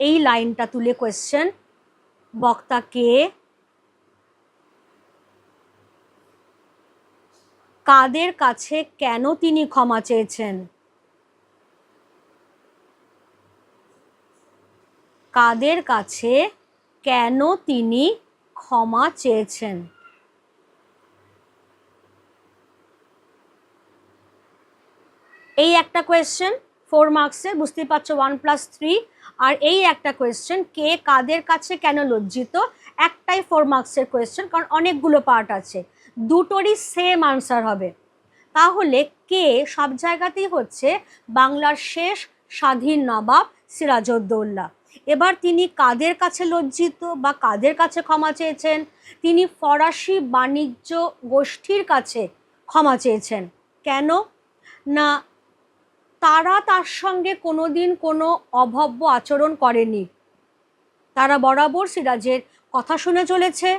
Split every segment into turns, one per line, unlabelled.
এই লাইনটা তুলে কোয়েশ্চেন বক্তা কে কাদের কাছে কেন তিনি ক্ষমা চেয়েছেন? কাদের কাছে কেন তিনি ক্ষমা চেয়েছেন? এই একটা কোয়েশ্চেন ফোর মার্কসের বুঝতেই পারছ, ওয়ান প্লাস থ্রি। আর এই একটা কোয়েশ্চেন কে কাদের কাছে কেন লজ্জিত? একটাই ফোর মার্কসের কোয়েশ্চেন কারণ অনেকগুলো পার্ট আছে। দুটোরই সেম আনসার হবে। তাহলে কে সব জায়গাতেই হচ্ছে বাংলার শেষ স্বাধীন নবাব সিরাজউদ্দৌল্লা এবার তিনি কাদের কাছে লজ্জিত বা কাদের কাছে ক্ষমা চেয়েছেন? তিনি ফরাসি বাণিজ্য গোষ্ঠীর কাছে ক্ষমা চেয়েছেন। কেন? না তারা তার সঙ্গে কোনো দিন কোনো অভব্য আচরণ করেনি। তারা বরাবর সিরাজের কথা শুনে চলেছে।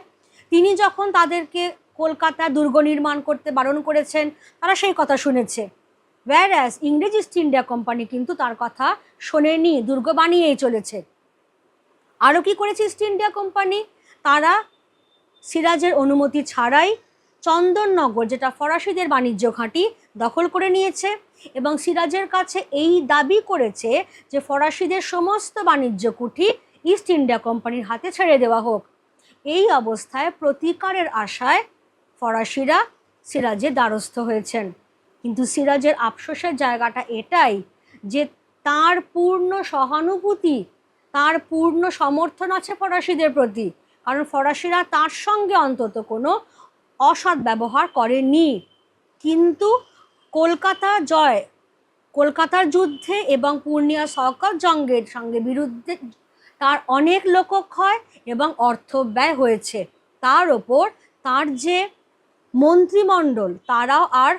তিনি যখন তাদেরকে কলকাতা দুর্গ নির্মাণ করতে বারণ করেছেন, তারা সেই কথা শুনেছে। ওয়্যার অ্যাজ ইংরেজ ইস্ট ইন্ডিয়া কোম্পানি কিন্তু তার কথা শোনেনি, দুর্গ বানিয়েই চলেছে। আরও কি করেছে ইস্ট ইন্ডিয়া কোম্পানি তারা সিরাজের অনুমতি ছাড়াই চন্দননগর, যেটা ফরাসিদের বাণিজ্য ঘাঁটি, দখল করে নিয়েছে এবং সিরাজের কাছে এই দাবি করেছে যে ফরাসিদের সমস্ত বাণিজ্য কুঠি ইস্ট ইন্ডিয়া কোম্পানির হাতে ছেড়ে দেওয়া হোক। এই অবস্থায় প্রতিকারের আশায় ফরাসিরা সিরাজের দ্বারস্থ হয়েছেন। কিন্তু সিরাজের আফসোসের জায়গাটা এটাই যে তার পূর্ণ সহানুভূতি, তার পূর্ণ সমর্থন আছে ফরাসিদের প্রতি। কারণ ফরাসিরা তার সঙ্গে অন্তত কোনো অসৎ ব্যবহার করেনি। কিন্তু কলকাতা জয়, কলকাতার যুদ্ধে এবং পূর্ণিয়া শওকত জঙ্গের সঙ্গে বিরুদ্ধে তার অনেক লোকক্ষয় এবং অর্থ ব্যয় হয়েছে। তার ওপর তার যে মন্ত্রিমণ্ডল, তারাও আর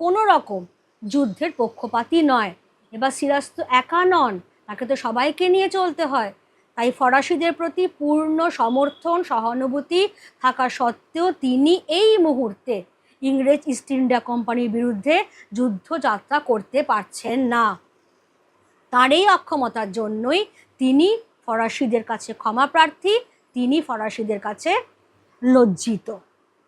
কোনো রকম যুদ্ধের পক্ষপাতী নয়। এবার সিরাজ তো একা নন, তাকে তো সবাইকে নিয়ে চলতে হয়। তাই ফরাসিদের প্রতি পূর্ণ সমর্থন, সহানুভূতি থাকা সত্ত্বেও তিনি এই মুহূর্তে ইংরেজ ইস্ট ইন্ডিয়া কোম্পানির বিরুদ্ধে যুদ্ধযাত্রা করতে পারছেন না। তার এই অক্ষমতার জন্যই তিনি ফরাসিদের কাছে ক্ষমা প্রার্থী, তিনি ফরাসিদের কাছে লজ্জিত।